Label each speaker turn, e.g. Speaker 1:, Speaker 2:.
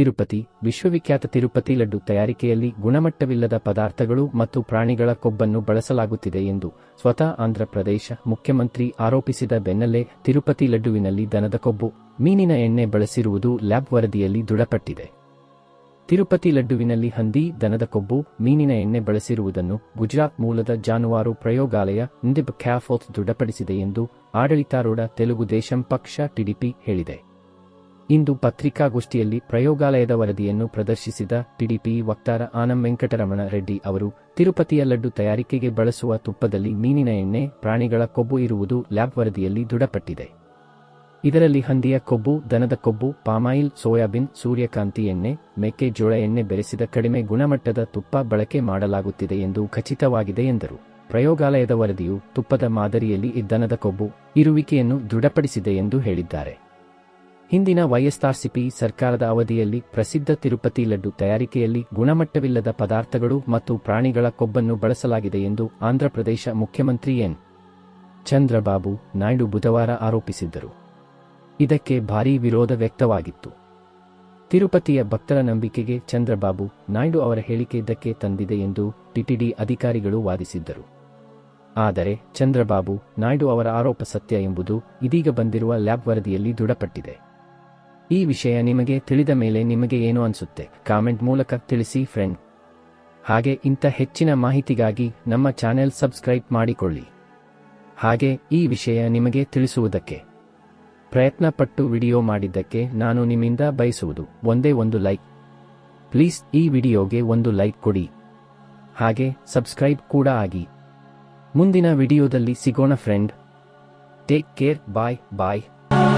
Speaker 1: ತಿರುಪತಿ, ವಿಶ್ವವಿಖ್ಯಾತ ತಿರುಪತಿ ಲಡ್ಡು ತಯಾರಿಕೆಯಲ್ಲಿ ಗುಣಮಟ್ಟವಿಲ್ಲದ ಪದಾರ್ಥಗಳು ಮತ್ತು ಪ್ರಾಣಿಗಳ ಕೊಬ್ಬನ್ನು ಬಳಸಲಾಗುತ್ತಿದೆ ಎಂದು ಸ್ವತಃ ಆಂಧ್ರಪ್ರದೇಶ ಮುಖ್ಯಮಂತ್ರಿ ಆರೋಪಿಸಿದ ಬೆನ್ನಲ್ಲೇ ತಿರುಪತಿ ಲಡ್ಡುವಿನಲ್ಲಿ ದನದ ಕೊಬ್ಬು, ಮೀನಿನ ಎಣ್ಣೆ ಬಳಸಿರುವುದು ಲ್ಯಾಬ್ ವರದಿಯಲ್ಲಿ ದೃಢಪಟ್ಟಿದೆ. ತಿರುಪತಿ ಲಡ್ಡುವಿನಲ್ಲಿ ಹಂದಿ, ದನದ ಕೊಬ್ಬು, ಮೀನಿನ ಎಣ್ಣೆ ಬಳಸಿರುವುದನ್ನು ಗುಜರಾತ್ ಮೂಲದ ಜಾನುವಾರು ಪ್ರಯೋಗಾಲಯ ನಿಂದಿಬ್ ಕ್ಯಾಫೋತ್ ದೃಢಪಡಿಸಿದೆ ಎಂದು ಆಡಳಿತಾರೂಢ ತೆಲುಗು ದೇಶಂ ಪಕ್ಷ ಟಿಡಿಪಿ ಹೇಳಿದೆ. ಇಂದು ಪತ್ರಿಕಾಗೋಷ್ಠಿಯಲ್ಲಿ ಪ್ರಯೋಗಾಲಯದ ವರದಿಯನ್ನು ಪ್ರದರ್ಶಿಸಿದ ಟಿಡಿಪಿ ವಕ್ತಾರ ಆನಂ ವೆಂಕಟರಮಣ ರೆಡ್ಡಿ ಅವರು, ತಿರುಪತಿಯ ಲಡ್ಡು ತಯಾರಿಕೆಗೆ ಬಳಸುವ ತುಪ್ಪದಲ್ಲಿ ಮೀನಿನ ಎಣ್ಣೆ, ಪ್ರಾಣಿಗಳ ಕೊಬ್ಬು ಇರುವುದು ಲ್ಯಾಬ್ ವರದಿಯಲ್ಲಿ ದೃಢಪಟ್ಟಿದೆ. ಇದರಲ್ಲಿ ಹಂದಿಯ ಕೊಬ್ಬು, ದನದ ಕೊಬ್ಬು, ಪಾಮಾಯಿಲ್, ಸೋಯಾಬೀನ್, ಸೂರ್ಯಕಾಂತಿ ಎಣ್ಣೆ ಮೆಕ್ಕೆಜೋಳ ಎಣ್ಣೆ ಬೆರೆಸಿದ ಕಡಿಮೆ ಗುಣಮಟ್ಟದ ತುಪ್ಪ ಬಳಕೆ ಮಾಡಲಾಗುತ್ತಿದೆ ಎಂದು ಖಚಿತವಾಗಿದೆ ಎಂದರು. ಪ್ರಯೋಗಾಲಯದ ವರದಿಯು ತುಪ್ಪದ ಮಾದರಿಯಲ್ಲಿ ದನದ ಕೊಬ್ಬು ಇರುವಿಕೆಯನ್ನು ದೃಢಪಡಿಸಿದೆ ಎಂದು ಹೇಳಿದ್ದಾರೆ. ಹಿಂದಿನ ವೈಎಸ್ಆರ್ಸಿಪಿ ಸರ್ಕಾರದ ಅವಧಿಯಲ್ಲಿ ಪ್ರಸಿದ್ಧ ತಿರುಪತಿ ಲಡ್ಡು ತಯಾರಿಕೆಯಲ್ಲಿ ಗುಣಮಟ್ಟವಿಲ್ಲದ ಪದಾರ್ಥಗಳು ಮತ್ತು ಪ್ರಾಣಿಗಳ ಕೊಬ್ಬನ್ನು ಬಳಸಲಾಗಿದೆ ಎಂದು ಆಂಧ್ರಪ್ರದೇಶ ಮುಖ್ಯಮಂತ್ರಿ ಎನ್. ಚಂದ್ರಬಾಬು ನಾಯ್ಡು ಬುಧವಾರ ಆರೋಪಿಸಿದ್ದರು. ಇದಕ್ಕೆ ಭಾರೀ ವಿರೋಧ ವ್ಯಕ್ತವಾಗಿತ್ತು. ತಿರುಪತಿಯ ಭಕ್ತರ ನಂಬಿಕೆಗೆ ಚಂದ್ರಬಾಬು ನಾಯ್ಡು ಅವರ ಹೇಳಿಕೆ ಇದಕ್ಕೆ ತಂದಿದೆ ಎಂದು ಟಿಟಿಡಿ ಅಧಿಕಾರಿಗಳು ವಾದಿಸಿದ್ದರು. ಆದರೆ ಚಂದ್ರಬಾಬು ನಾಯ್ಡು ಅವರ ಆರೋಪ ಸತ್ಯ ಎಂಬುದು ಇದೀಗ ಬಂದಿರುವ ಲ್ಯಾಬ್ ವರದಿಯಲ್ಲಿ ದೃಢಪಟ್ಟಿದೆ. ಈ ವಿಷಯ ನಿಮಗೆ ತಿಳಿದ ಮೇಲೆ ನಿಮಗೆ ಏನು ಅನಿಸುತ್ತೆ? ಕಾಮೆಂಟ್ ಮೂಲಕ ತಿಳಿಸಿ ಫ್ರೆಂಡ್. ಹಾಗೆ ಇಂಥ ಹೆಚ್ಚಿನ ಮಾಹಿತಿಗಾಗಿ ನಮ್ಮ ಚಾನೆಲ್ ಸಬ್ಸ್ಕ್ರೈಬ್ ಮಾಡಿಕೊಳ್ಳಿ. ಹಾಗೆ ಈ ವಿಷಯ ನಿಮಗೆ ತಿಳಿಸುವುದಕ್ಕೆ ಪ್ರಯತ್ನ ಪಟ್ಟು ವಿಡಿಯೋ ಮಾಡಿದ್ದಕ್ಕೆ ನಾನು ನಿಮ್ಮಿಂದ ಬಯಸುವುದು, ಒಂದೇ ಒಂದು ಲೈಕ್. ಪ್ಲೀಸ್ ಈ ವಿಡಿಯೋಗೆ ಒಂದು ಲೈಕ್ ಕೊಡಿ. ಹಾಗೆ ಸಬ್ಸ್ಕ್ರೈಬ್ ಕೂಡ ಆಗಿ. ಮುಂದಿನ ವಿಡಿಯೋದಲ್ಲಿ ಸಿಗೋಣ friend. Take care, bye bye.